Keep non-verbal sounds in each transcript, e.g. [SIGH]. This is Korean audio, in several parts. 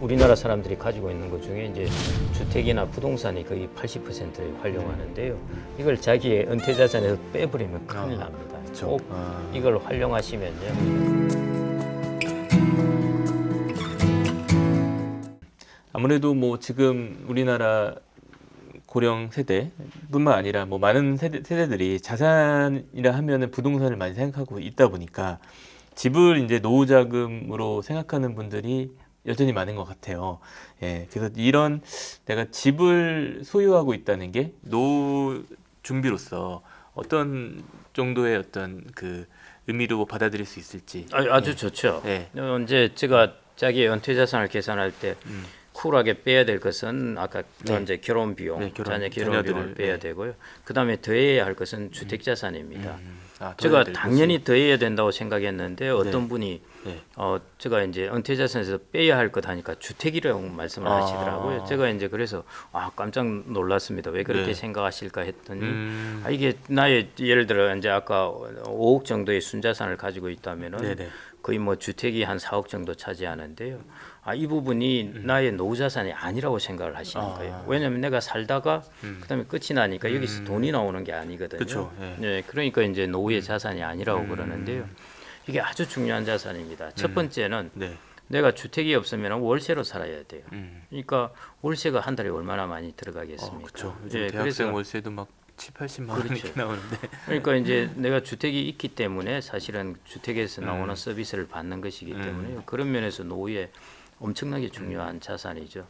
우리나라 사람들이 가지고 있는 것 중에 이제 주택이나 부동산이 거의 80%를 활용하는데요. 이걸 자기의 은퇴 자산에서 빼버리면 큰일 아, 납니다. 그렇죠. 꼭 아. 이걸 활용하시면요. 아무래도 뭐 지금 우리나라 고령 세대뿐만 아니라 뭐 많은 세대, 세대들이 자산이라 하면은 부동산을 많이 생각하고 있다 보니까 집을 이제 노후 자금으로 생각하는 분들이 여전히 많은 것 같아요. 예, 그래서 이런 내가 집을 소유하고 있다는 게 노후 준비로서 어떤 정도의 어떤 그 의미로 받아들일 수 있을지. 아, 아주 좋죠. 네. 어, 이제 제가 자기의 은퇴 자산을 계산할 때 음. 쿨하게 빼야 될 것은 아까 네. 이제 결혼 비용, 네, 결혼- 자녀 결혼 비용을 빼야 네. 되고요. 그다음에 더해야 할 것은 주택 자산입니다. 음, 아, 더 제가 해야 될 당연히 더 해야 된다고 생각했는데 어떤 네. 분이 네. 어 제가 이제 은퇴 자산에서 빼야 할 것 하니까 주택이라고 말씀을 아. 하시더라고요. 제가 이제 그래서 아 깜짝 놀랐습니다. 왜 그렇게 네. 생각하실까 했더니 음, 아, 이게 나의 예를 들어 이제 아까 5억 정도의 순자산을 가지고 있다면은. 거의 뭐 주택이 한 4억 정도 차지하는데요. 아, 이 부분이 나의 노후 자산이 아니라고 생각을 하시는 음. 아. 거예요. 왜냐하면 내가 살다가 음. 그다음에 끝이 나니까 여기서 돈이 나오는 게 아니거든요. 그쵸, 예. 네, 그러니까 이제 노후의 자산이 아니라고 음. 그러는데요. 이게 아주 중요한 자산입니다. 첫 번째는 네. 내가 주택이 없으면 월세로 살아야 돼요. 음. 그러니까 월세가 한 달에 얼마나 많이 어, 들어가겠습니까? 그렇죠. 요즘 예, 대학생 그래서 월세도 막 7, 80만 원 그렇죠. 이렇게 나오는데. [LAUGHS] 그러니까 이제 내가 주택이 있기 때문에 사실은 주택에서 나오는 음. 서비스를 받는 것이기 음. 때문에 그런 면에서 노후에 엄청나게 중요한 자산이죠.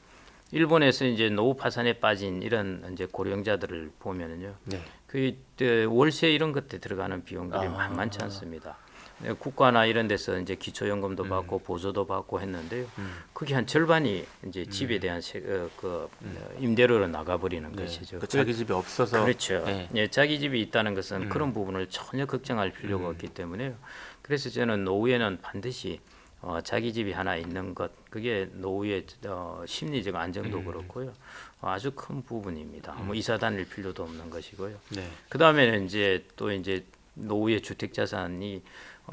일본에서 이제 노후 파산에 빠진 이런 이제 고령자들을 보면은요, 네. 그그 월세 이런 것에 들어가는 비용들이 아. 만만치 않습니다. 네, 국가나 이런 데서 이제 기초연금도 받고 보조도 받고 했는데요. 음. 그게 한 절반이 이제 집에 대한 세, 어, 그 어, 임대료로 나가버리는 네. 것이죠. 그 자기 집이 없어서 그렇죠. 네. 예, 자기 집이 있다는 것은 음. 그런 부분을 전혀 걱정할 필요가 없기 때문에요. 그래서 저는 노후에는 반드시 어, 자기 집이 하나 있는 것 그게 노후의 어, 심리적 안정도 음. 그렇고요. 어, 아주 큰 부분입니다. 뭐 이사 다닐 필요도 없는 것이고요. 네. 그 다음에는 이제 또 이제 노후의 주택 자산이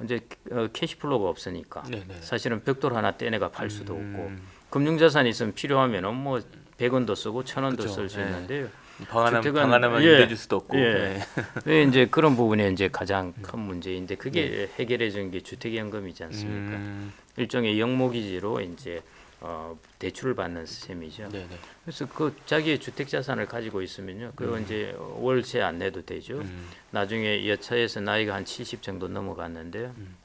이제 어, 캐시플로가 없으니까 네, 네. 사실은 벽돌 하나 떼내가 팔 수도 음. 없고 금융 자산이 있으면 필요하면은 뭐 100원도 쓰고 1000원도 그쵸. 쓸수 네. 있는데요. 방 하나 주택은- 방 하나만 예. 임대해 줄 수도 없고. 예. 네. [LAUGHS] 왜 이제 그런 부분이 이제 가장 큰 문제인데 그게 해결해 준 게 주택연금이지 않습니까? 음. 일종의 영모기지로 이제 어, 대출을 받는 셈이죠. 네, 네. 그래서 그 자기의 주택 자산을 가지고 있으면요, 그거 이제 월세 안 내도 되죠. 음. 나중에 여차에서 나이가 한 70 정도 넘어갔는데요. 음.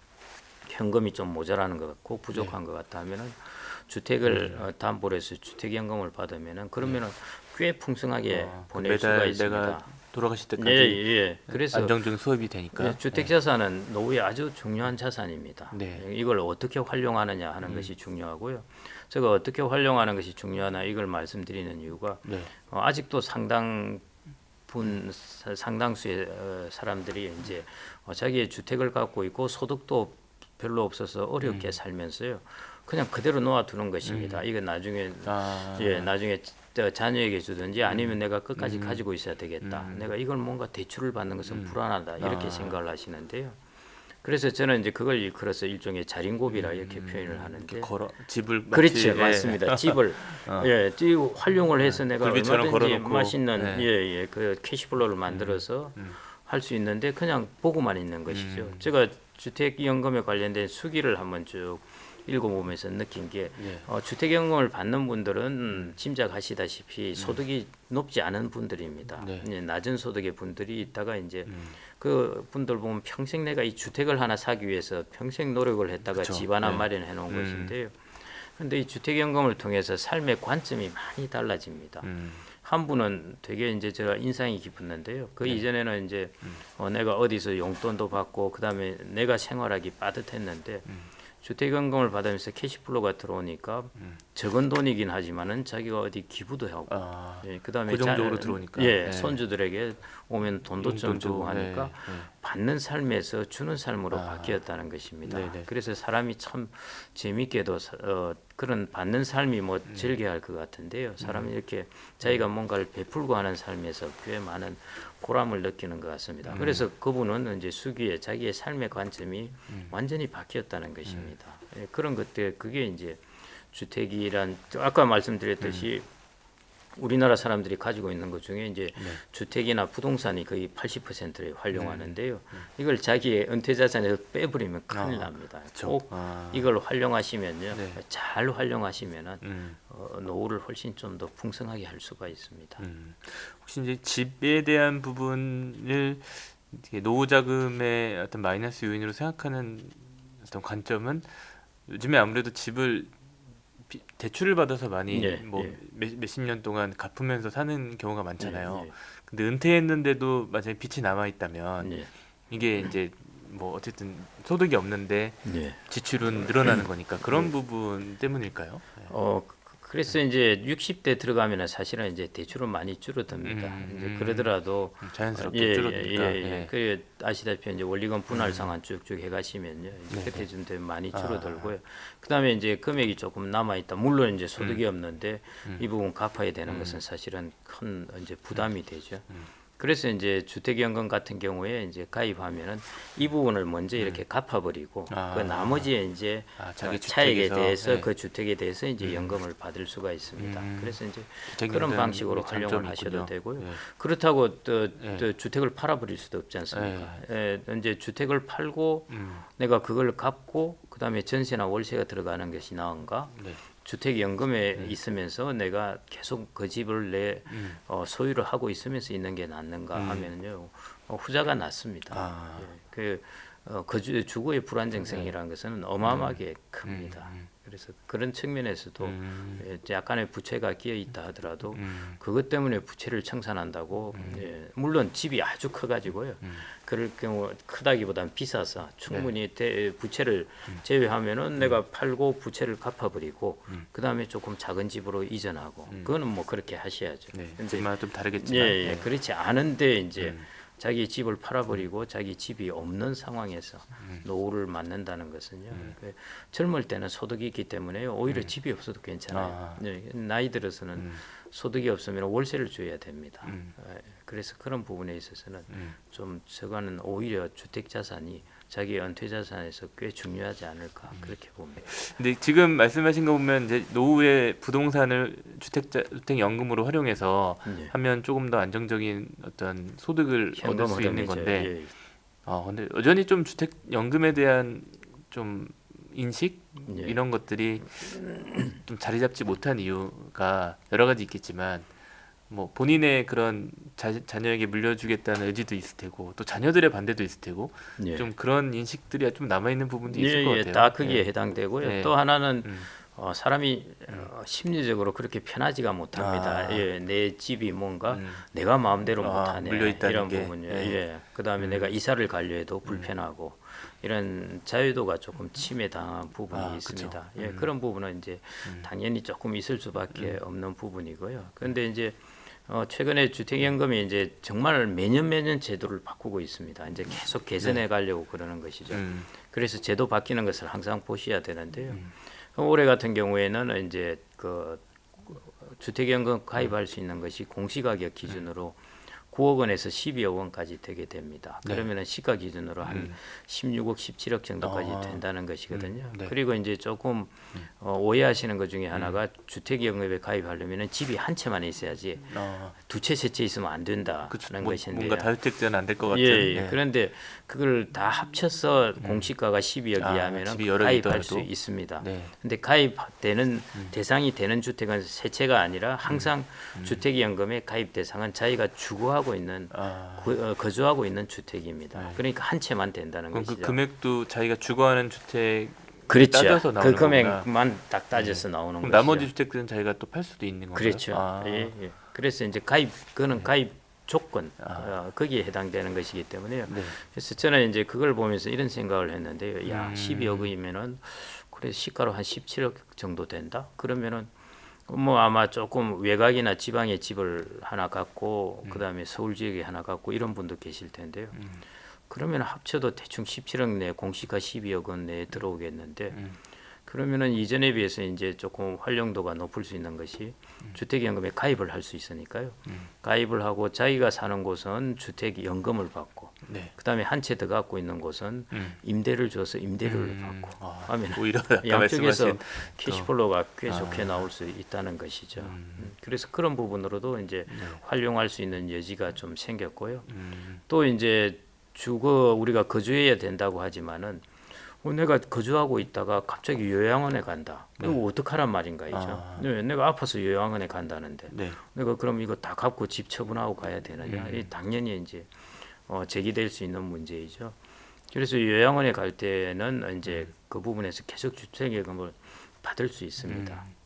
현금이 좀 모자라는 것 같고 네. 부족한 것 같다면은 주택을 어, 담보로 해서 주택연금을 받으면은 그러면은 꽤 풍성하게 네. 아, 그 보낼 수가 있습니다. 내가 돌아가실 때까지 예, 예. 그래서 안정적인 수입이 되니까. 예, 주택 자산은 노후에 아주 중요한 자산입니다. 네. 이걸 어떻게 활용하느냐 하는 것이 중요하고요. 제가 어떻게 활용하는 것이 중요하나 이걸 말씀드리는 이유가 네. 어, 아직도 상당 분 사- 상당수의 어, 사람들이 이제 어, 자기의 주택을 갖고 있고 소득도 별로 없어서 어렵게 살면서요. 그냥 그대로 놓아두는 것입니다. 이거 나중에 아. 예, 나중에 저 자녀에게 주든지 아니면 내가 끝까지 가지고 있어야 되겠다. 음. 내가 이걸 뭔가 대출을 받는 것은 불안하다 이렇게 아. 생각을 하시는데요. 그래서 저는 이제 그걸 일컬어서 일종의 자린고비라 이렇게 표현을 하는데 걸어 집을 마치, 그렇죠, 예. 맞습니다. 집을 [LAUGHS] 어. 예, 이 활용을 해서 내가 굴비처럼 얼마든지 걸어놓고, 맛있는 네. 예, 예, 그 캐시플로를 만들어서 음. 할수 있는데 그냥 보고만 있는 것이죠. 제가 주택연금에 관련된 수기를 한번 쭉 읽어보면서 느낀 게 예. 어, 주택연금을 받는 분들은 짐작하시다시피 소득이 높지 않은 분들입니다. 네. 이제 낮은 소득의 분들이 있다가 이제 음. 그 분들 보면 평생 내가 이 주택을 하나 사기 위해서 평생 노력을 했다가 그쵸. 집 하나 네. 마련해 놓은 음. 것인데요. 근데 이 주택연금을 통해서 삶의 관점이 많이 달라집니다. 음. 한 분은 되게 이제 제가 인상이 깊었는데요. 그 네. 이전에는 이제 음. 어, 내가 어디서 용돈도 받고 그다음에 내가 생활하기 빠듯했는데 음. 주택연금을 받으면서 캐시플로가 들어오니까 음. 적은 돈이긴 하지만은 자기가 어디 기부도 하고 아. 예, 그다음에 고정적으로 자- 들어오니까. 예, 네. 손주들에게 오면 돈도 좀 용돈 주고 주고, 하니까 네, 네. 받는 삶에서 주는 삶으로 아. 바뀌었다는 것입니다. 네네. 그래서 사람이 참 사- 어, 그런 받는 삶이 뭐 음. 즐겨야 할 것 같은데요. 사람이 이렇게 자기가 뭔가를 베풀고 하는 삶에서 꽤 많은 보람을 느끼는 것 같습니다. 음. 그래서 그분은 이제 수기에 자기의 삶의 관점이 음. 완전히 바뀌었다는 것입니다. 예, 그런 것들 그게 이제 주택이란 아까 말씀드렸듯이 우리나라 사람들이 가지고 있는 것 중에 이제 네. 주택이나 부동산이 거의 80%를 활용하는데요. 음. 이걸 자기의 은퇴 자산에서 빼버리면 큰일 아, 납니다. 그쵸. 꼭 아. 이걸 활용하시면요, 네. 잘 활용하시면은 음, 어, 노후를 훨씬 좀 더 풍성하게 할 수가 있습니다. 음. 혹시 이제 집에 대한 부분을 노후 자금의 어떤 마이너스 요인으로 생각하는 어떤 관점은 요즘에 아무래도 집을 비- 대출을 받아서 많이 예, 뭐 예. 몇, 몇십 년 동안 갚으면서 사는 경우가 많잖아요. 예, 근데 은퇴했는데도 만약에 빚이 남아 있다면 예, 이게 이제 뭐 어쨌든 소득이 없는데 예. 예. 지출은 늘어나는 거니까 그런 부분 때문일까요? 네. 어 그- 그래서 이제 60대 들어가면은 사실은 이제 대출은 많이 줄어듭니다. 음, 이제 음. 그러더라도 음, 자연스럽게 예, 줄어드니까. 예, 예, 예. 그 아시다시피 이제 원리금 분할 상환 쭉쭉 해가시면요, 이제 네, 그때 좀더 많이 아. 줄어들고요. 그다음에 이제 금액이 조금 남아 있다. 물론 이제 소득이 음. 없는데 이 부분 갚아야 되는 것은 사실은 큰 이제 부담이 되죠. 음. 그래서 이제 주택연금 같은 경우에 이제 가입하면은 이 부분을 먼저 이렇게 갚아버리고 음. 아. 그 나머지에 이제 아, 자기 어, 차액에 주택에서, 대해서 네. 그 주택에 대해서 이제 연금을 받을 수가 있습니다. 음. 그래서 이제 그런 방식으로 활용을 하셔도 있군요. 되고요. 예. 그렇다고 또, 예. 또 주택을 팔아버릴 수도 없지 않습니까? 예, 이제 주택을 팔고 음, 내가 그걸 갚고 그다음에 전세나 월세가 들어가는 것이 나은가? 네. 주택 연금에 있으면서 내가 계속 그 집을 내 음. 어, 소유를 하고 있으면서 있는 게 낫는가 음. 하면요 어, 후자가 낫습니다. 아. 예, 그 어, 거주 주거의 불안정성이라는 것은 어마어마하게 큽니다. 음. 그래서 그런 측면에서도 음. 예, 약간의 부채가 끼어 있다 하더라도 음. 그것 때문에 부채를 청산한다고 예, 물론 집이 아주 커가지고요. 음. 그럴 경우 크다기보단 비싸서 충분히 네. 대, 부채를 음. 제외하면은 내가 팔고 부채를 갚아버리고 음. 그 다음에 조금 작은 집으로 이전하고 음. 그거는 뭐 그렇게 하셔야죠. 네. 근데 집마다 좀 예, 다르겠지만. 예, 네. 그렇지 않은데 이제 음. 자기 집을 팔아버리고 자기 집이 없는 상황에서 음. 노후를 맞는다는 것은요. 그 젊을 때는 소득이 있기 때문에 오히려 집이 없어도 괜찮아요. 음. 아. 예, 나이 들어서는 음. 소득이 없으면 월세를 줘야 됩니다. 음. 예, 그래서 그런 부분에 있어서는 음. 좀 저거는 오히려 주택 자산이 자기 은퇴 자산에서 꽤 중요하지 않을까 음. 그렇게 봅니다. 근데 지금 말씀하신 거 보면 이제 노후에 부동산을 주택자 주택 연금으로 활용해서 예. 하면 조금 더 안정적인 어떤 소득을 얻을 수 있는. 건데 예. 아 근데 여전히 좀 주택 연금에 대한 좀 인식 예. 이런 것들이 좀 자리 잡지 못한 이유가 여러 가지 있겠지만 뭐 본인의 그런 자, 자녀에게 물려주겠다는 의지도 있을 테고 또 자녀들의 반대도 있을 테고 예. 좀 그런 인식들이 좀 남아 있는 부분도 있을 예, 것 예, 같아요. 다 거기에 예. 해당되고요. 예. 또 하나는 음. 어, 사람이 어, 심리적으로 그렇게 편하지가 못합니다. 아. 예, 내 집이 뭔가 음. 내가 마음대로 아, 못하네 이런 게. 부분요. 예. 예. 그다음에 음. 내가 이사를 가려 해도 불편하고 이런 자유도가 조금 침해당한 부분이 아, 있습니다. 그쵸. 예, 음. 그런 부분은 이제 음. 당연히 조금 있을 수밖에 없는 부분이고요. 그런데 이제 어, 최근에 주택연금이 이제 정말 매년 매년 제도를 바꾸고 있습니다. 이제 계속 개선해 가려고 그러는 것이죠. 음. 그래서 제도 바뀌는 것을 항상 보셔야 되는데요. 음. 올해 같은 경우에는 이제 그 주택연금 가입할 수 있는 것이 공시가격 기준으로 9억 원에서 12억 원까지 되게 됩니다. 네. 그러면은 시가 기준으로 한 음. 16억, 17억 정도까지 아. 된다는 것이거든요. 음, 네. 그리고 이제 조금 어, 오해하시는 것 중에 하나가 주택연금에 가입하려면은 집이 한 채만 있어야지 아, 두 채, 세 채 있으면 안 된다는 그쵸. 뭐, 것인데요. 뭔가 다주택자는 안 될 것 같은. 예, 예. 네. 그런데 그걸 다 합쳐서 공시가가 12억이 아, 하면은 가입할? 수 있습니다. 네. 근데 가입되는 대상이 되는 주택은 세 채가 아니라 항상 주택연금의 가입 대상은 자기가 주거하고 있는 아, 구- 어, 거주하고 있는 주택입니다. 네. 그러니까 한 채만 된다는 그 것이죠. 금액도 자기가 주거하는 주택 그렇죠. 따져서 그 나오는 금액만 딱 따져서 나오는 그럼 것이죠. 나머지 주택들은 자기가 또 팔 수도 있는 건가요? 그렇죠. 아, 네. 예, 예. 그래서 이제 가입 그거는 가입 조건 어, 거기에 해당되는 것이기 때문에요. 네. 그래서 저는 이제 그걸 보면서 이런 생각을 했는데요. 야, 음. 12억이면은 그래 시가로 한 17억 정도 된다. 그러면은 뭐 아마 조금 외곽이나 지방에 집을 하나 갖고 그다음에 서울 지역에 하나 갖고 이런 분도 계실 텐데요. 그러면 합쳐도 대충 17억 내 공시가 12억 원 내에 들어오겠는데 음. 그러면은 이전에 비해서 이제 조금 활용도가 높을 수 있는 것이 주택연금에 가입을 할 수 있으니까요. 음. 가입을 하고 자기가 사는 곳은 주택연금을 받고 네. 그다음에 한 채 더 갖고 있는 곳은 음. 임대를 줘서 임대료를 음. 받고 아, 하면 오히려 양쪽에서 캐시플로우가 꽤 아. 좋게 나올 수 있다는 것이죠. 음. 음, 그래서 그런 부분으로도 이제 네. 활용할 수 있는 여지가 좀 생겼고요. 음. 또 이제 주거 우리가 거주해야 된다고 하지만은 어, 내가 거주하고 있다가 갑자기 요양원에 간다. 이거 어떡하란 말인가 이죠. 아. 네, 내가 아파서 요양원에 간다는데 네. 내가 그럼 이거 다 갚고 집 처분하고 가야 되느냐? 음. 이 당연히 이제 어, 제기될 수 있는 문제이죠. 그래서 요양원에 갈 때는 이제 음. 그 부분에서 계속 주택예금을 받을 수 있습니다. 음.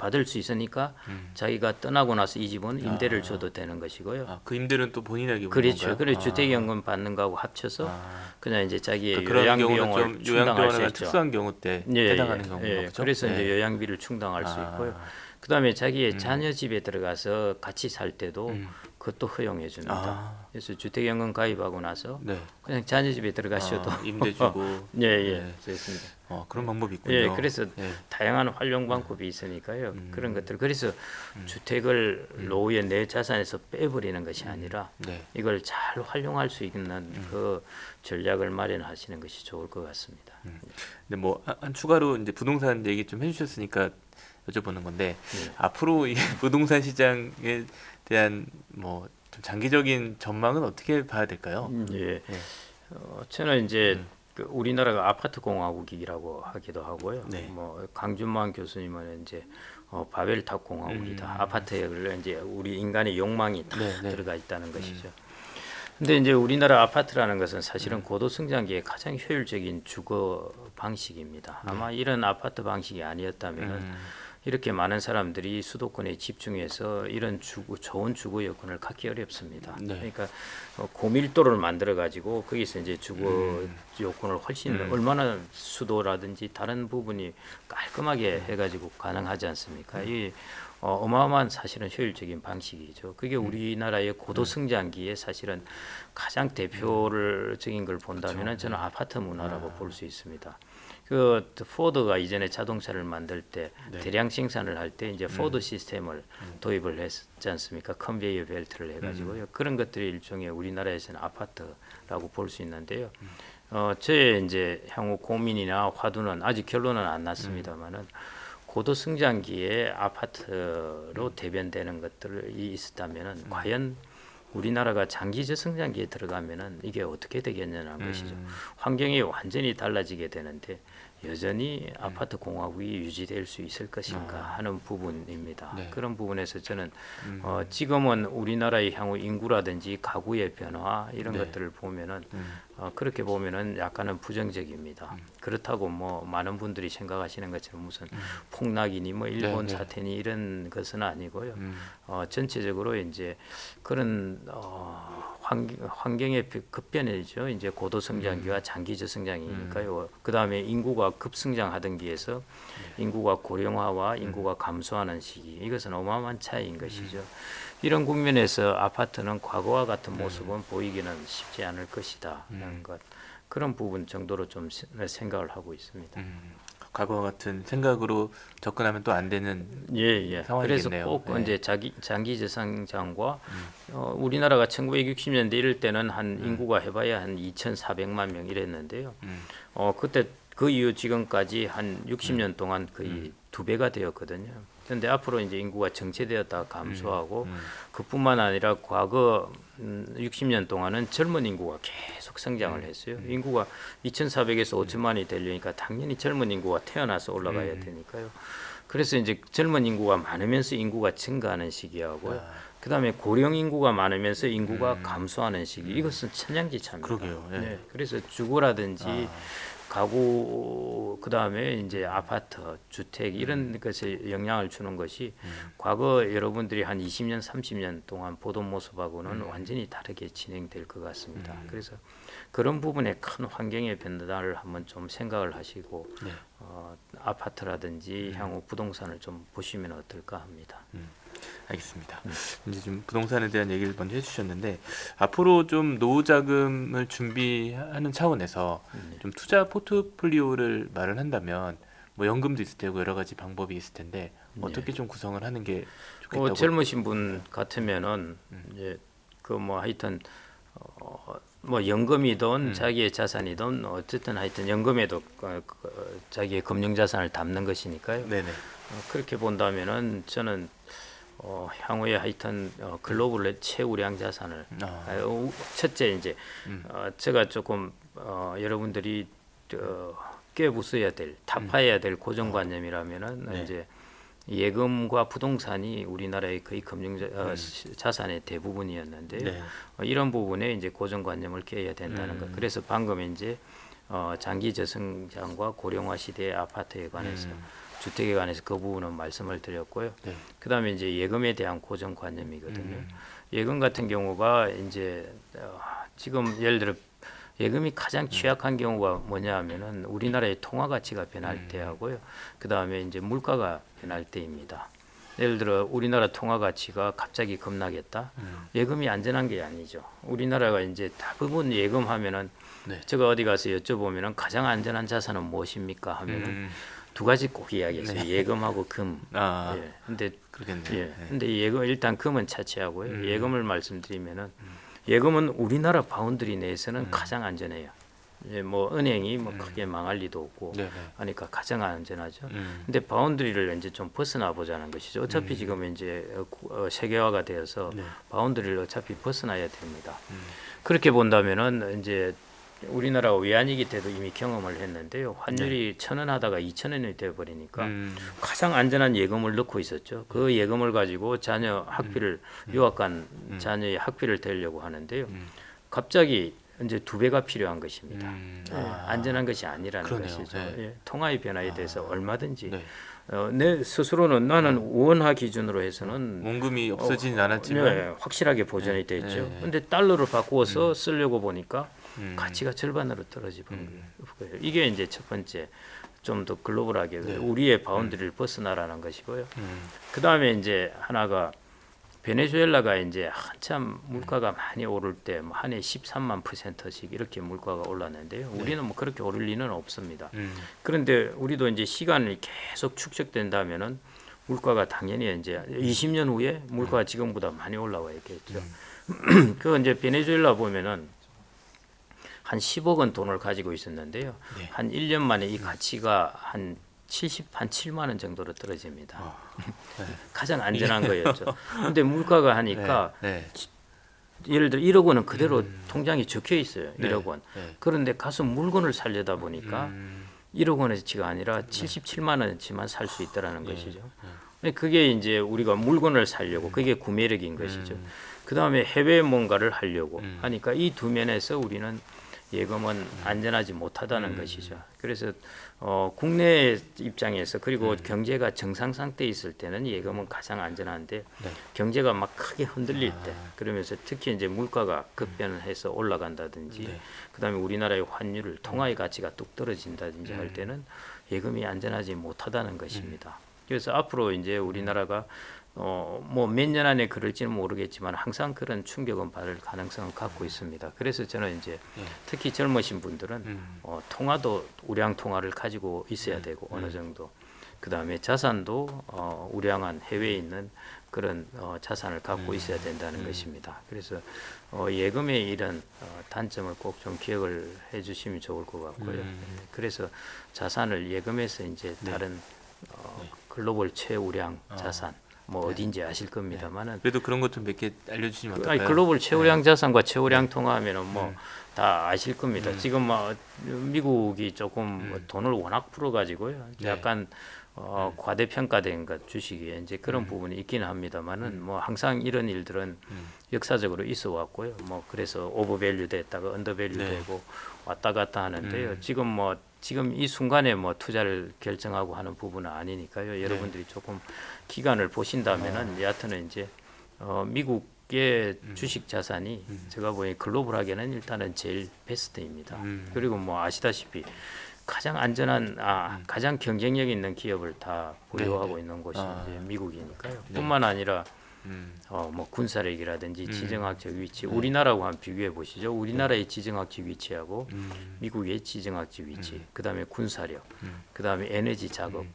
받을 수 있으니까 음. 자기가 떠나고 나서 이 집은 임대를 아. 줘도 되는 것이고요. 아, 그 임대료는 또 본인에게 그렇죠. 그래 아. 주택연금 받는 거하고 합쳐서 아. 그냥 이제 자기의 그러니까 그런 요양 경우는 좀 충당할 수 요양병원이나 있죠. 특수한 경우 때 예, 해당하는 예, 경우가 예. 그렇죠? 그래서 이제 네. 요양비를 충당할 수 아. 있고요. 그다음에 자기의 자녀 집에 들어가서 같이 살 때도 음. 그것도 허용해 줍니다. 아. 그래서 주택연금 가입하고 나서 네. 그냥 자녀 집에 들어가셔도 아, 임대 주고 [LAUGHS] 예, 예. 네. 됐습니다. 어, 그런 방법이 있군요. 예, 그래서 예. 다양한 활용 방법이 있으니까요. 음. 그런 것들 그래서 주택을 노후에 내 자산에서 빼버리는 것이 음. 아니라 네. 이걸 잘 활용할 수 있는 음. 그 전략을 마련하시는 것이 좋을 것 같습니다. 근데 뭐 한 추가로 이제 부동산 얘기 좀 해주셨으니까 여쭤보는 건데 네. 앞으로 이 [LAUGHS] 부동산 시장에 대한 뭐 좀 장기적인 전망은 어떻게 봐야 될까요? 예. 예. 어, 저는 이제 음. 그 우리나라가 아파트 공화국이라고 하기도 하고요. 네. 뭐 강준만 교수님은 이제 어, 바벨탑 공화국이다. 음. 아파트에 이제 우리 인간의 욕망이 다 네, 네. 들어가 있다는 것이죠. 근데 이제 우리나라 아파트라는 것은 사실은 음. 고도 성장기에 가장 효율적인 주거 방식입니다. 네. 아마 이런 아파트 방식이 아니었다면 음. 이렇게 많은 사람들이 수도권에 집중해서 이런 주거 좋은 주거 여건을 갖기 어렵습니다. 네. 그러니까 어, 고밀도를 만들어 가지고 거기서 이제 주거 음. 여건을 훨씬 얼마나 수도라든지 다른 부분이 깔끔하게 해가지고 가능하지 않습니까? 이 어, 어마어마한 사실은 효율적인 방식이죠. 그게 우리나라의 고도 성장기에 사실은 가장 대표적인 걸 본다면은 저는 아파트 문화라고 볼 수 있습니다. 그 포드가 이전에 자동차를 만들 때 대량 생산을 할 때 이제 포드 시스템을 도입을 했지 않습니까? 컨베이어 벨트를 해가지고요. 그런 것들이 일종의 우리나라에서는 아파트라고 볼 수 있는데요. 어, 저의 이제 향후 고민이나 화두는 아직 결론은 안 났습니다만은 고도 성장기에 아파트로 대변되는 것들이 있었다면은 과연 우리나라가 장기 저성장기에 들어가면은 이게 어떻게 되겠냐는 것이죠. 환경이 완전히 달라지게 되는데 여전히 아파트 공화국이 유지될 수 있을 것인가 하는 부분입니다. 네. 그런 부분에서 저는 어, 지금은 우리나라의 향후 인구라든지 가구의 변화 이런 네. 것들을 보면은 음. 어, 그렇게 보면은 약간은 부정적입니다. 그렇다고 뭐 많은 분들이 생각하시는 것처럼 무슨 폭락이니 뭐 일본 네, 네. 사태니 이런 것은 아니고요. 음. 어, 전체적으로 이제 그런 어, 환, 환경의 비- 급변이죠. 이제 고도 음. 성장기와 장기 저성장이니까요. 그 다음에 인구가 급성장하던 기에서 네. 인구가 고령화와 음. 인구가 감소하는 시기 이것은 어마어마한 차이인 것이죠. 이런 국면에서 아파트는 과거와 같은 네. 모습은 보이기는 쉽지 않을 것이다. 음. 라는 것 그런 부분 정도로 좀 세- 생각을 하고 있습니다. 음. 과거와 같은 생각으로 접근하면 또 안 되는 예, 예. 그래서 상황이겠네요. 꼭 네. 음. 이제 자기 장기 저성장과 어, 우리나라가 1960년대 이럴 때는 한 인구가 해봐야 한 2,400만 명 이랬는데요. 음. 어 그때 그 이후 지금까지 한 60년 동안 거의 두 배가 되었거든요. 그런데 앞으로 이제 인구가 정체되었다 감소하고 음. 그뿐만 아니라 과거 음, 60년 동안은 젊은 인구가 계속 성장을 했어요. 인구가 2,400에서 5천만이 되려니까 당연히 젊은 인구가 태어나서 올라가야 되니까요. 그래서 이제 젊은 인구가 많으면서 인구가 증가하는 시기하고요. 그다음에 고령 인구가 많으면서 인구가 감소하는 시기. 이것은 천양지차입니다. 그러게요. 예. 네, 그래서 주거라든지 가구 그다음에 이제 아파트, 주택 이런 것에 영향을 주는 것이 과거 여러분들이 한 20년, 30년 동안 보던 모습하고는 완전히 다르게 진행될 것 같습니다. 그래서 그런 부분에 큰 환경의 변화를 한번 좀 생각을 하시고 네. 어, 아파트라든지 향후 부동산을 좀 보시면 어떨까 합니다. 알겠습니다. 음. 이제 좀 부동산에 대한 얘기를 먼저 해주셨는데 앞으로 좀 노후 자금을 준비하는 차원에서 네. 좀 투자 포트폴리오를 마련한다면 뭐 연금도 있을 테고 여러 가지 방법이 있을 텐데 네. 어떻게 좀 구성을 하는 게 좋겠다고 뭐 젊으신 분 같으면은 이제 그 뭐 하여튼 어, 뭐 연금이든 자기의 자산이든 어쨌든 하여튼 연금에도 그, 그 자기의 금융 자산을 담는 것이니까요. 네네 어, 그렇게 본다면은 저는 어, 향후에 하여튼 어, 글로벌의 최우량 자산을 아. 아, 우- 첫째 이제 음. 어, 제가 조금 어, 여러분들이 어, 꿰부숴야 될 타파해야 될 고정관념이라면은 네. 이제 예금과 부동산이 우리나라의 거의 금융 자, 어, 시- 자산의 대부분이었는데 음. 네. 어, 이런 부분에 이제 고정관념을 깨야 된다는 음. 것. 그래서 방금 이제 어, 장기 저성장과 고령화 시대의 아파트에 관해서 음. 주택에 관해서 그 부분은 말씀을 드렸고요. 네. 그다음에 이제 예금에 대한 고정관념이거든요. 음. 예금 같은 경우가 이제 어, 지금 예를 들어 예금이 가장 취약한 경우가 뭐냐 하면은 우리나라의 통화 가치가 변할 음. 때하고요. 그다음에 이제 물가가 변할 때입니다. 예를 들어 우리나라 통화 가치가 갑자기 급락했다. 음. 예금이 안전한 게 아니죠. 우리나라가 이제 대부분 예금하면은 네. 제가 어디 가서 여쭤보면은 가장 안전한 자산은 무엇입니까 하면은 음. 두 가지 꼭 이야기했어요. 예금하고 금. 아 예. 근데 그러겠네요. 예. 네. 근데 예금 일단 금은 차치하고요. 음. 예금을 말씀드리면은 예금은 우리나라 바운드리 내에서는 음. 가장 안전해요. 예, 뭐 은행이 뭐 크게 망할 리도 없고 네네. 하니까 가장 안전하죠. 음. 근데 바운드리를 이제 좀 벗어나 보자는 것이죠. 어차피 지금 이제 어, 세계화가 되어서 네. 바운드리를 어차피 벗어나야 됩니다. 음. 그렇게 본다면은 이제 우리나라 외환위기 때도 이미 경험을 했는데요. 환율이 천원 하다가 이천 원이 돼 버리니까 네. 음. 가장 안전한 예금을 넣고 있었죠. 그 예금을 가지고 자녀 학비를 유학 간 자녀의 학비를 대려고 하는데요. 음. 갑자기 이제 두 배가 필요한 것입니다. 음. 예, 아. 안전한 것이 아니라는 그러네요. 것이죠. 네. 예, 통화의 변화에 대해서 얼마든지 네. 어, 내 스스로는 나는 원화 기준으로 해서는 원금이 없어지진 않았지만 네, 확실하게 보존이 네, 됐죠. 네. 근데 달러로 바꾸어서 쓰려고 보니까 음. 가치가 절반으로 떨어지는 거예요. 이게 이제 첫 번째 좀 더 글로벌하게 네. 우리의 바운드리를 벗어나라는 것이고요. 음. 그 다음에 이제 하나가 베네수엘라가 이제 한참 물가가 많이 오를 때 뭐 한 해 13만 퍼센트씩 이렇게 물가가 올랐는데요. 우리는 뭐 그렇게 오를 리는 없습니다. 음. 그런데 우리도 이제 시간이 계속 축적된다면은 물가가 당연히 이제 20년 후에 물가가 지금보다 많이 올라와 있겠죠. [CLEARS THROAT] 그 이제 베네수엘라 보면은 한 10억 원 돈을 가지고 있었는데요. 네. 한 1년 만에 이 가치가 한 70, 한 7만 원 정도로 떨어집니다. 아, 네. [LAUGHS] 가장 안전한 거였죠. [LAUGHS] 근데 물가가 하니까 네. 예를 들어 1억 원은 그대로 통장에 적혀 있어요. 네. 1억 원. 네. 그런데 가서 물건을 살려다 보니까 음. 1억 원어치가 아니라 77만 원어치만 살 수 있다라는 네. 것이죠. 그게 이제 우리가 물건을 살려고 그게 구매력인 것이죠. 음. 그 다음에 해외 뭔가를 하려고 음. 하니까 이 두 면에서 우리는 예금은 안전하지 못하다는 음. 것이죠. 그래서 어, 국내 입장에서 그리고 음. 경제가 정상 상태에 있을 때는 예금은 가장 안전한데 네. 경제가 막 크게 흔들릴 때 아. 그러면서 특히 이제 물가가 급변해서 올라간다든지 네. 그다음에 우리나라의 환율 통화의 가치가 뚝 떨어진다든지 음. 할 때는 예금이 안전하지 못하다는 것입니다. 그래서 앞으로 이제 우리나라가 어, 뭐 몇 년 안에 그럴지는 모르겠지만 항상 그런 충격은 받을 가능성은 갖고 있습니다. 그래서 저는 이제 네. 특히 젊으신 분들은 음. 어, 통화도 우량 통화를 가지고 있어야 되고 어느 정도 그 다음에 자산도 어, 우량한 해외에 있는 그런 어, 자산을 갖고 있어야 된다는 것입니다. 그래서 어, 예금의 이런 어, 단점을 꼭 좀 기억을 해주시면 좋을 것 같고요. 음. 네, 그래서 자산을 예금에서 이제 네. 다른 어, 글로벌 최우량 아. 자산 뭐 어딘지 아실 겁니다만은 그래도 그런 것 좀 몇 개 알려주시면 그, 어떨까요? 아니, 글로벌 최우량 자산과 최우량 통화하면은 뭐 음. 다 아실 겁니다. 지금 뭐 미국이 조금 뭐 음. 돈을 워낙 풀어 가지고요. 네. 약간 어, 과대평가된 것 주식이 이제 그런 음. 부분이 있기는 합니다만은 뭐 항상 이런 일들은 음. 역사적으로 있어 왔고요. 뭐 그래서 오버밸류 됐다가 언더밸류 네. 되고 왔다 갔다 하는데요. 음. 지금 뭐 지금 이 순간에 뭐 투자를 결정하고 하는 부분은 아니니까요. 네. 여러분들이 조금 기간을 보신다면은 여하튼은 이제 어, 미국의 음. 주식 자산이 제가 보기 글로벌하게는 일단은 제일 베스트입니다. 음. 그리고 뭐 아시다시피 가장 안전한 아 음. 가장 경쟁력 있는 기업을 다 보유하고 있는 곳이 아. 이제 미국이니까요. 네. 뿐만 아니라 음. 어, 뭐 군사력이라든지 음. 지정학적 위치, 네. 우리나라하고 한번 비교해 보시죠. 우리나라의 지정학적 위치하고 음. 미국의 지정학적 위치, 음. 그다음에 군사력, 음. 그다음에 에너지 작업, 음.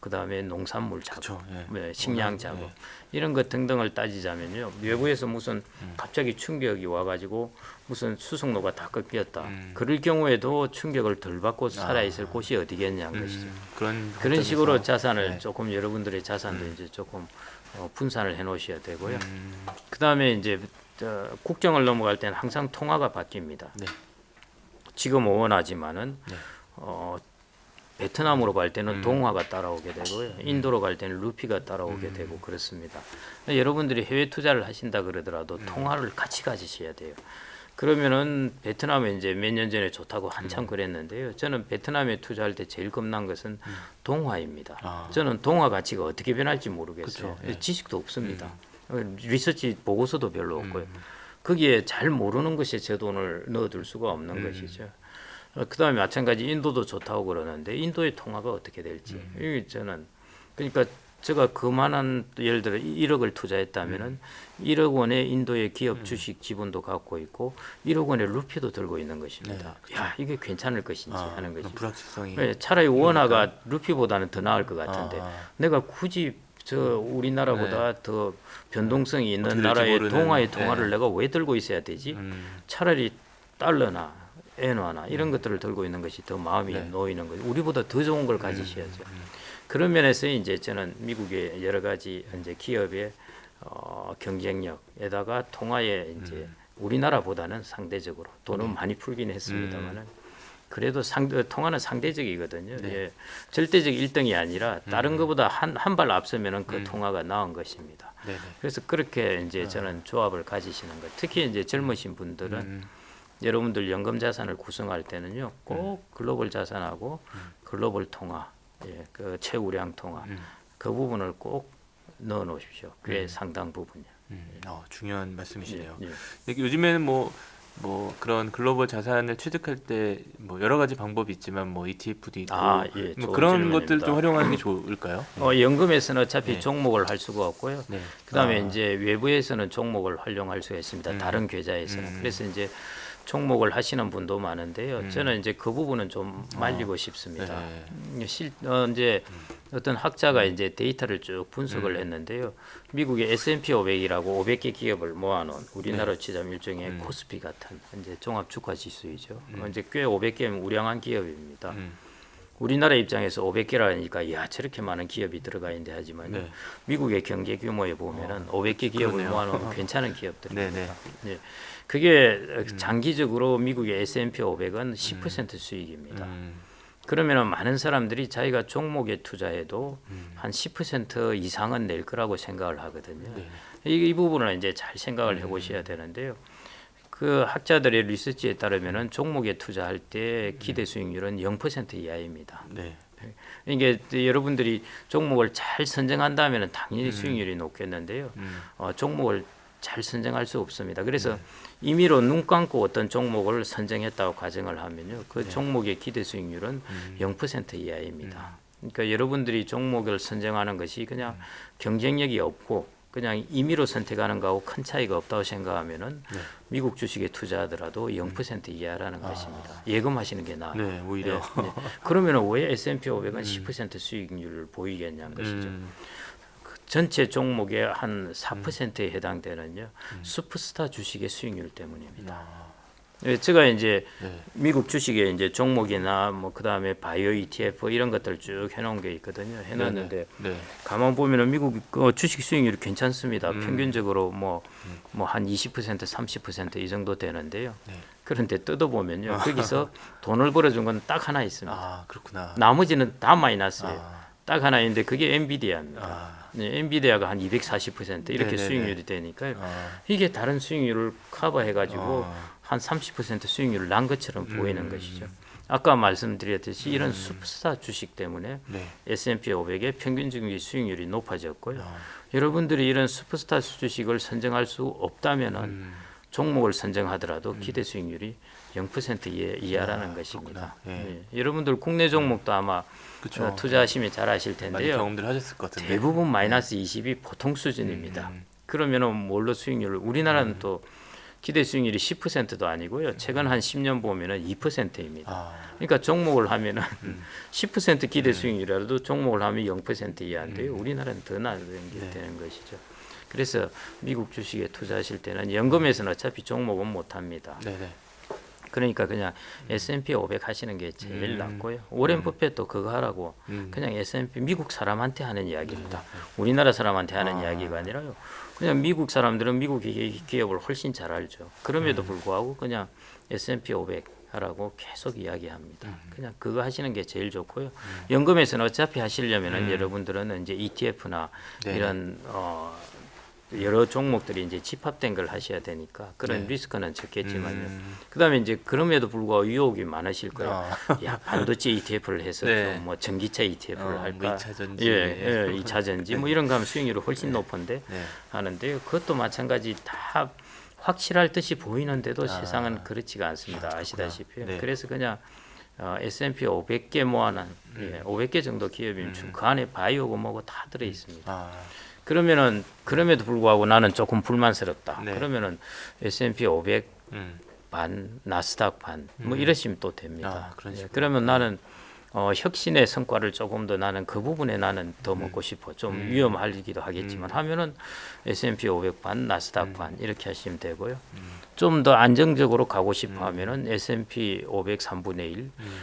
그다음에 농산물 작업. 예. 네, 식량 작업 예. 이런 것 등등을 따지자면요 외부에서 무슨 음. 갑자기 충격이 와가지고 무슨 수송로가 다 꺾였다 음. 그럴 경우에도 충격을 덜 받고 살아 있을 아. 곳이 어디겠냐는 것이죠 음. 그런 그런 관점에서, 식으로 자산을 네. 조금 여러분들의 자산도 이제 조금 어, 분산을 해 놓으셔야 되고요 음. 그 다음에 이제 어, 국정을 넘어갈 때는 항상 통화가 바뀝니다 네. 지금 원하지만은 네. 어, 베트남으로 갈 때는 음. 동화가 따라오게 되고요. 인도로 갈 때는 루피가 따라오게 음. 되고 그렇습니다. 여러분들이 해외 투자를 하신다 그러더라도 음. 통화를 같이 가지셔야 돼요. 그러면은 베트남에 이제 몇 년 전에 좋다고 한참 음. 그랬는데요. 저는 베트남에 투자할 때 제일 겁난 것은 동화입니다. 아. 저는 동화 가치가 어떻게 변할지 모르겠어요. 예. 지식도 없습니다. 리서치 보고서도 별로 없고요. 음. 거기에 잘 모르는 것에 제 돈을 넣어둘 수가 없는 음. 것이죠. 어, 그다음에 마찬가지 인도도 좋다고 그러는데 인도의 통화가 어떻게 될지 음. 저는 그러니까 제가 그만한 예를 들어 1억을 투자했다면은 음. 1억 원의 인도의 기업 주식 지분도 갖고 있고 1억 원의 루피도 들고 있는 것입니다. 네, 야 이게 괜찮을 것인지 아, 하는 것이죠. 불확실성이 네, 차라리 원화가 루피보다는 더 나을 것 같은데 아, 내가 굳이 저 우리나라보다 더 변동성이 있는 네. 나라의 동화의 네. 통화를 내가 왜 들고 있어야 되지? 음. 차라리 달러나 엔화나 이런 것들을 들고 있는 것이 더 마음이 네. 놓이는 거죠. 우리보다 더 좋은 걸 가지셔야죠. 그런 면에서 이제 저는 미국의 여러 가지 이제 기업의 어, 경쟁력에다가 통화에 이제 우리나라보다는 상대적으로 돈은 많이 풀긴 했습니다만은 그래도 상 통화는 상대적이거든요. 네. 예. 절대적 1등이 아니라 다른 것보다 한 한 발 앞서면은 그 음. 통화가 나은 것입니다. 네네. 그래서 그렇게 이제 저는 조합을 가지시는 것. 특히 이제 젊으신 분들은 음. 여러분들 연금 자산을 구성할 때는요 꼭 글로벌 자산하고 글로벌 통화, 예, 그 최우량 통화 음. 그 부분을 꼭 넣어 놓으십시오. 꽤 상당 부분이요. 음. 어, 중요한 말씀이시네요. 예, 예. 요즘에는 뭐, 뭐 그런 글로벌 자산을 취득할 때 뭐 여러 가지 방법이 있지만 뭐 ETF도 있고 아, 예, 뭐 그런. 것들 좀 활용하는 게 좋을까요? 어, 연금에서는 어차피 네. 종목을 할 수가 없고요. 네. 그다음에 아. 이제 외부에서는 종목을 활용할 수가 있습니다. 음. 다른 계좌에서는. 음. 그래서 이제 종목을 하시는 분도 많은데요. 음. 저는 이제 그 부분은 좀 말리고 싶습니다. 네. 음, 실 어, 이제 어떤 학자가 이제 데이터를 쭉 분석을 음. 했는데요. 미국의 S&P 500이라고 500개 기업을 모아놓은 우리나라 네. 치자면 일종의 음. 코스피 같은 이제 종합 주가 지수이죠. 어, 이제 꽤 500개면 우량한 기업입니다. 음. 우리나라 입장에서 500개라니까 야 저렇게 많은 기업이 들어가 있는데 하지만 네. 미국의 경제 규모에 보면은 500개 기업을 그러네요. 모아놓으면 [LAUGHS] 괜찮은 기업들입니다. 네 네. 예. 그게 장기적으로 미국의 S&P 500은 10% 수익입니다. 음. 그러면은 많은 사람들이 자기가 종목에 투자해도 음. 한10% 이상은 낼 거라고 생각을 하거든요. 네. 이, 이 부분을 이제 잘 생각을 해보셔야 되는데요. 그 학자들의 리서치에 따르면은 종목에 투자할 때 기대 수익률은 0% 이하입니다. 네. 이게 여러분들이 종목을 잘 선정한다면 당연히 수익률이 높겠는데요. 음. 어, 종목을 잘 선정할 수 없습니다. 그래서 임의로 눈 감고 어떤 종목을 선정했다고 가정을 하면요, 그 종목의 기대 수익률은 0% 이하입니다. 그러니까 여러분들이 종목을 선정하는 것이 그냥 경쟁력이 없고 그냥 임의로 선택하는 거하고 큰 차이가 없다고 생각하면은 네. 미국 주식에 투자하더라도 0% 이하라는 것입니다. 예금하시는 게 나아요. 네. 오히려. 예, 예. 그러면은 왜 S&P [LAUGHS] 500은 10% 수익률을 보이겠냐는 것이죠. 음. 전체 종목의 한 4%에 해당되는요 슈퍼스타 주식의 수익률 때문입니다. 아. 예, 제가 이제 네. 미국 주식에 이제 종목이나 뭐 그다음에 바이오 ETF 이런 것들 쭉 해놓은 게 있거든요. 해놨는데 네. 가만 보면은 미국 그 주식 수익률이 괜찮습니다. 음. 평균적으로 뭐 뭐 한 20% 30%이 정도 되는데요. 네. 그런데 뜯어 보면요 [LAUGHS] 거기서 돈을 벌어준 건 딱 하나 있습니다. 아 그렇구나. 나머지는 다 마이너스예요. 아. 딱 하나 있는데 그게 엔비디아입니다. 아. 네, 엔비디아가 한 240% 이렇게 네네네. 수익률이 되니까요. 아. 이게 다른 수익률을 커버해 가지고 아. 한30% 수익률을 난 것처럼 보이는 음. 것이죠. 아까 말씀드렸듯이 이런 슈퍼스타 주식 때문에 네. S&P 500의 평균적인 수익률이 높아졌고요. 아. 여러분들이 이런 슈퍼스타 주식을 선정할 수 없다면은 음. 종목을 선정하더라도 기대 수익률이 0% 이하, 이하 라는 아, 것입니다. 예. 예. 여러분들 국내 종목도 아마 그쵸. 어, 투자하시면 잘 아실 텐데요. 경험들 하셨을 것 같은데. 대부분 마이너스 20이 보통 수준입니다. 음. 그러면은 뭘로 수익률을 우리나라는 음. 또 기대 수익률이 10%도 아니고요. 최근 한 10년 보면은 2%입니다. 아, 그러니까 종목을 하면은 음. 10% 기대 수익률이라도 종목을 하면 0% 이하 안 돼요. 우리나라는 더 낮은 게 네. 되는 것이죠. 그래서 미국 주식에 투자하실 때는 연금에서는 어차피 종목은 못 합니다. 네네. 그러니까 그냥 S&P 500 하시는 게 제일 음. 낫고요. 오렌 버핏도 그거 하라고 음. 그냥 S&P 미국 사람한테 하는 이야기입니다. 우리나라 사람한테 하는 아. 이야기가 아니라요. 그냥 미국 사람들은 미국 기- 기업을 훨씬 잘 알죠. 그럼에도 불구하고 그냥 S&P 500 하라고 계속 이야기합니다. 그냥 그거 하시는 게 제일 좋고요. 연금에서는 어차피 하시려면은 여러분들은 이제 ETF나 네. 이런 어 여러 종목들이 이제 집합된 걸 하셔야 되니까 그런 네. 리스크는 적겠지만요. 음. 그다음에 이제 그럼에도 불구하고 유혹이 많으실 거예요. 아. [LAUGHS] 야 반도체 ETF를 해서 네. 좀뭐 전기차 ETF를 어, 할까? 뭐 이차 전지. 예, 예, 2차 [LAUGHS] 전지 뭐 이런 거 하면 수익률이 훨씬 높은데 네. 하는데요. 그것도 마찬가지 다 확실할 듯이 보이는데도 아. 세상은 그렇지가 않습니다. 그렇구나. 아시다시피. 네. 그래서 그냥 어, S&P 500개 모아놓은 음. 예, 500개 정도 기업이면 좀그 안에 바이오고 뭐고 다 들어 있습니다. 아, 그러면은 그럼에도 불구하고 나는 조금 불만스럽다. 네. 그러면은 S&P 500 음. 반, 나스닥 반, 뭐 이러시면 또 됩니다. 아, 그런 예. 그러면 나는 어, 혁신의 성과를 조금 더 나는 그 부분에 나는 더 음. 먹고 싶어. 좀 위험하기도 하겠지만 하면은 S&P 500 반, 나스닥 음. 반 이렇게 하시면 되고요. 좀더 안정적으로 가고 싶어 하면은 S&P 500 3분의 1, 음.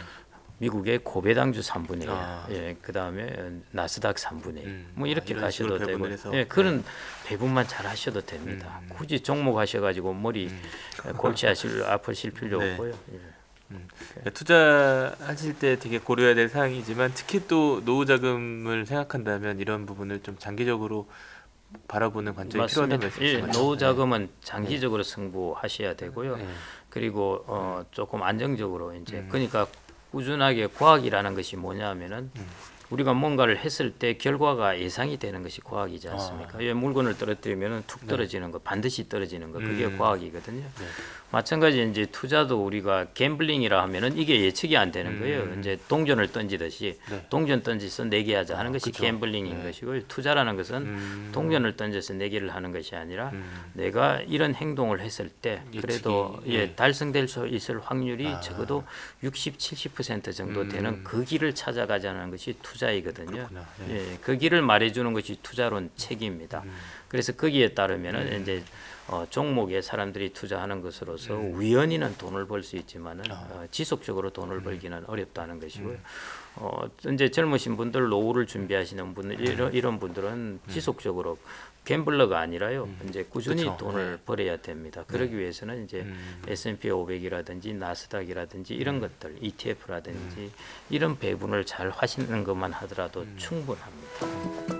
미국의 고배당주 3분의 1, 아. 예, 그 다음에 나스닥 3분의 1, 음. 뭐 아, 이렇게 이런 가셔도 되고, 해서. 네. 예, 그런 배분만 잘 하셔도 됩니다. 굳이 종목 하셔가지고 머리 골치 하실 아프실 필요 음. 네. 없고요. 예. 그러니까 투자하실 때 되게 고려해야 될 사항이지만 특히 또 노후 자금을 생각한다면 이런 부분을 좀 장기적으로 바라보는 관점이 필요하다는 맞습니다. 예, 말씀이신 거죠? 노후 자금은 장기적으로 승부하셔야 되고요. 네. 그리고 어, 조금 안정적으로 이제 음. 그러니까 꾸준하게 과학이라는 것이 뭐냐면은 음. 우리가 뭔가를 했을 때 결과가 예상이 되는 것이 과학이지 않습니까? 예, 물건을 떨어뜨리면은 툭 떨어지는 거 반드시 떨어지는 거 그게 네. 음. 과학이거든요. 네. 마찬가지 이제 투자도 우리가 갬블링이라 하면은 이게 예측이 안 되는 거예요. 음. 이제 동전을 던지듯이 네. 동전 던져서 내기 하자 하는 아, 것이 그죠. 갬블링인 네. 것이고 투자라는 것은 음. 동전을 던져서 내기를 하는 것이 아니라 음. 내가 이런 행동을 했을 때 그래도 예측이, 예, 예. 달성될 수 있을 확률이 아. 적어도 60, 70% 정도 음. 되는 그 길을 찾아가자는 것이 투자이거든요. 네. 예, 그 길을 말해주는 것이 투자론 책입니다. 음. 그래서 거기에 따르면은 이제 어, 종목에 사람들이 투자하는 것으로서 음. 우연히는 돈을 벌 수 있지만은 아. 어, 지속적으로 돈을 벌기는 어렵다는 음. 것이고요. 어, 이제 젊으신 분들 노후를 준비하시는 분들 이런, 이런 분들은 지속적으로 갬블러가 아니라요. 이제 꾸준히 음. 그쵸. 돈을 네. 벌어야 됩니다. 그러기 위해서는 이제 음. S&P 500이라든지 나스닥이라든지 이런 것들, ETF라든지 음. 이런 배분을 잘 하시는 것만 하더라도 충분합니다.